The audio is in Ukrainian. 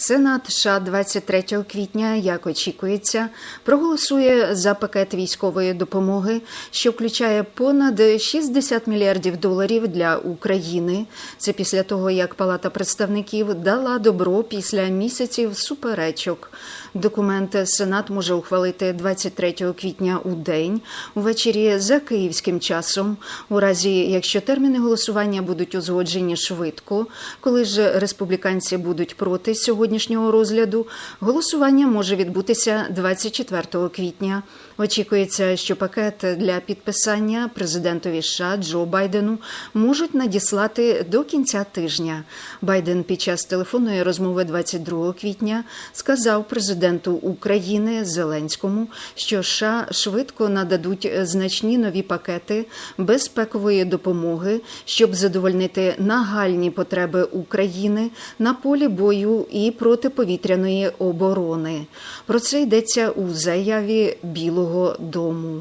Сенат США 23 квітня, як очікується, проголосує за пакет військової допомоги, що включає понад 60 мільярдів доларів для України. Це після того, як Палата представників дала добро після місяців суперечок. Документ Сенат може ухвалити 23 квітня у день, увечері за київським часом, у разі якщо терміни голосування будуть узгоджені швидко, коли ж республіканці будуть проти сьогоднішнього розгляду, голосування може відбутися 24 квітня. Очікується, що пакет для підписання президентові США Джо Байдену можуть надіслати до кінця тижня. Байден під час телефонної розмови 22 квітня сказав президенту України Зеленському, що США швидко нададуть значні нові пакети безпекової допомоги, щоб задовольнити нагальні потреби України на полі бою і протиповітряної оборони. Про це йдеться у заяві Білого Дому.